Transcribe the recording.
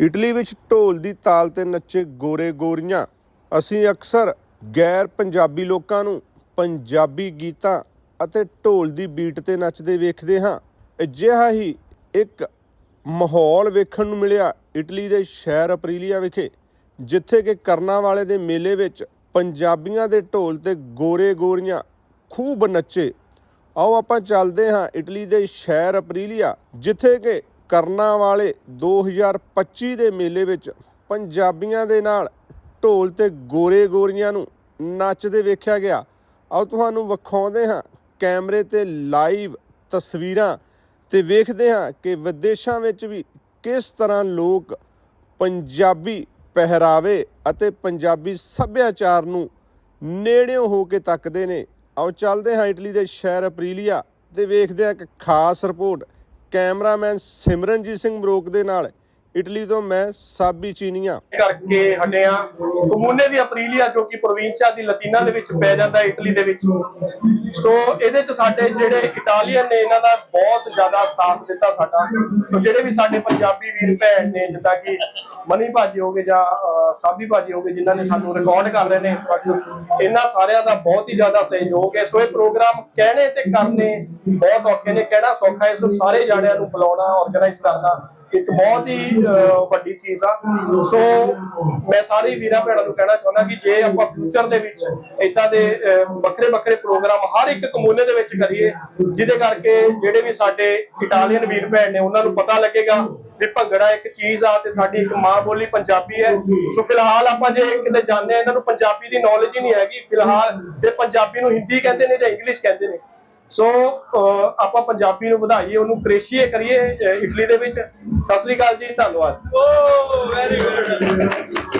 Italy ਵਿੱਚ ਢੋਲ ਦੀ ਤਾਲ ਤੇ ਨੱਚੇ ਗੋਰੇ ਗੋਰੀਆਂ। ਅਸੀਂ ਅਕਸਰ ਗੈਰ ਪੰਜਾਬੀ ਲੋਕਾਂ ਨੂੰ ਪੰਜਾਬੀ ਗੀਤਾਂ ਅਤੇ ਢੋਲ ਦੀ ਬੀਟ ਤੇ ਨੱਚਦੇ ਵੇਖਦੇ ਹਾਂ। ਅਜਿਹਾ ਹੀ ਇੱਕ ਮਾਹੌਲ ਵੇਖਣ ਨੂੰ ਮਿਲਿਆ ਇਟਲੀ ਦੇ ਸ਼ਹਿਰ ਅਪਰੀਲੀਆ ਵਿਖੇ, ਜਿੱਥੇ ਕਿ ਕਰਨਾ ਵਾਲੇ ਦੇ ਮੇਲੇ ਵਿੱਚ ਪੰਜਾਬੀਆਂ ਦੇ ਢੋਲ ਤੇ ਗੋਰੇ ਗੋਰੀਆਂ ਖੂਬ ਨੱਚੇ। ਆਓ ਆਪਾਂ ਚੱਲਦੇ ਹਾਂ ਇਟਲੀ ਦੇ ਸ਼ਹਿਰ ਅਪਰੀਲੀਆ, ਜਿੱਥੇ ਕਿ ਕਰਨਾ ਵਾਲੇ 2025 ਦੇ ਮੇਲੇ ਵਿੱਚ ਪੰਜਾਬੀਆਂ ਦੇ ਨਾਲ ਢੋਲ ਤੇ ਗੋਰੇ ਗੋਰੀਆਂ ਨੂੰ ਨੱਚਦੇ ਵੇਖਿਆ ਗਿਆ। ਆਓ ਤੁਹਾਨੂੰ ਵਿਖਾਉਂਦੇ ਹਾਂ ਕੈਮਰੇ ਤੇ ਲਾਈਵ ਤਸਵੀਰਾਂ ਤੇ ਵੇਖਦੇ ਹਾਂ ਕਿ ਵਿਦੇਸ਼ਾਂ ਵਿੱਚ ਵੀ ਕਿਸ ਤਰ੍ਹਾਂ ਲੋਕ ਪੰਜਾਬੀ ਪਹਿਰਾਵੇ ਅਤੇ ਪੰਜਾਬੀ ਸੱਭਿਆਚਾਰ ਨੂੰ ਨੇੜਿਓਂ ਹੋ ਕੇ ਤੱਕਦੇ ਨੇ। ਆਓ ਚੱਲਦੇ ਹਾਂ ਇਟਲੀ ਦੇ ਸ਼ਹਿਰ ਅਪਰੀਲੀਆ ਤੇ ਵੇਖਦੇ ਹਾਂ ਇੱਕ ਖਾਸ ਰਿਪੋਰਟ। ਕੈਮਰਾਮੈਨ ਸਿਮਰਨਜੀਤ ਸਿੰਘ ਮਰੋਕ ਦੇ ਨਾਲ ਇਟਲੀ ਤੋਂ ਮੈਂ ਸਾਬੀ ਚੀਨੀਆਂ। ਕਰਕੇ ਹਟਿਆ ਕਮੂਨੇ ਦੀ ਅਪਰੀਲੀਆ ਜੋ ਕਿ ਪ੍ਰੋਵਿੰਚਾ ਦੀ ਲਤੀਨਾ ਦੇ ਵਿੱਚ ਪੈ ਜਾਂਦਾ ਇਟਲੀ ਦੇ ਵਿੱਚ। ਸੋ ਇਹਦੇ ਚ ਸਾਡੇ ਜਿਹੜੇ ਇਟਾਲੀਅਨ ਨੇ, ਇਹਨਾਂ ਦਾ ਬਹੁਤ ਜ਼ਿਆਦਾ ਸਾਥ ਦਿੱਤਾ ਸਾਡਾ। ਸੋ ਜਿਹੜੇ ਵੀ ਸਾਡੇ ਪੰਜਾਬੀ ਵੀਰ ਭੈਣ ਨੇ, ਜਿੱਦਾਂ ਕਿ ਮਨੀ ਭਾਜੀ ਹੋਗੇ ਜਾਂ ਸਾਬੀ ਭਾਜੀ ਹੋਗੇ ਜਿਨ੍ਹਾਂ ਨੇ ਸਾਨੂੰ ਰਿਕਾਰਡ ਕਰ ਰਹੇ ਨੇ ਇਸ ਵਕਤ, ਇਹਨਾਂ ਸਾਰਿਆਂ ਦਾ ਬਹੁਤ ਹੀ ਜ਼ਿਆਦਾ ਸਹਿਯੋਗ ਹੈ। ਸੋ ਇਹ ਪ੍ਰੋਗਰਾਮ ਕਹਿਣੇ ਤੇ ਕਰਨੇ ਬਹੁਤ ਔਖੇ ਨੇ। ਕਹਿਣਾ ਸੌਖਾ ਹੈ ਸੋ ਸਾਰੇ ਜਾਣਿਆਂ ਨੂੰ ਬੁਲਾਉਣਾ ਆਰਗੇਨਾਈਜ਼ ਕਰਨਾ। ਇੱਕ ਬਹੁਤ ਹੀ ਵੱਡੀ ਚੀਜ਼ ਆ। ਸੋ ਮੈਂ ਸਾਰੇ ਵੀਰਾਂ ਭੈਣਾਂ ਨੂੰ ਕਹਿਣਾ ਚਾਹੁੰਦਾ ਕਿ ਜੇ ਆਪਾਂ ਫਿਊਚਰ ਦੇ ਵਿੱਚ ਇਦਾਂ ਦੇ ਵੱਖਰੇ ਵੱਖਰੇ ਪ੍ਰੋਗਰਾਮ ਹਰ ਇੱਕ ਕਮੂਨੇ ਦੇ ਵਿੱਚ ਕਰੀਏ, ਜਿਹਦੇ ਕਰਕੇ ਜਿਹੜੇ ਵੀ ਸਾਡੇ ਇਟਾਲੀਅਨ ਵੀਰ ਭੈਣ ਨੇ, ਉਹਨਾਂ ਨੂੰ ਪਤਾ ਲੱਗੇਗਾ ਵੀ ਭੰਗੜਾ ਇੱਕ ਚੀਜ਼ ਆ ਤੇ ਸਾਡੀ ਇੱਕ ਮਾਂ ਬੋਲੀ ਪੰਜਾਬੀ ਹੈ। ਸੋ ਫਿਲਹਾਲ ਆਪਾਂ ਜੇ ਕਿਤੇ ਜਾਂਦੇ ਆ, ਇਹਨਾਂ ਨੂੰ ਪੰਜਾਬੀ ਦੀ ਨੌਲੇਜ ਹੀ ਨਹੀਂ ਹੈਗੀ। ਫਿਲਹਾਲ ਇਹ ਪੰਜਾਬੀ ਨੂੰ ਹਿੰਦੀ ਕਹਿੰਦੇ ਨੇ ਜਾਂ ਇੰਗਲਿਸ਼ ਕਹਿੰਦੇ ਨੇ। ਸੋ ਆਪਾਂ ਪੰਜਾਬੀ ਨੂੰ ਵਧਾਈਏ, ਉਹਨੂੰ ਕ੍ਰੇਸ਼ੀਏ ਕਰੀਏ ਇਟਲੀ ਦੇ ਵਿੱਚ। ਸਤਿ ਸ੍ਰੀ ਅਕਾਲ ਜੀ, ਧੰਨਵਾਦ। ਓ ਵੈਰੀ ਗੁੱਡ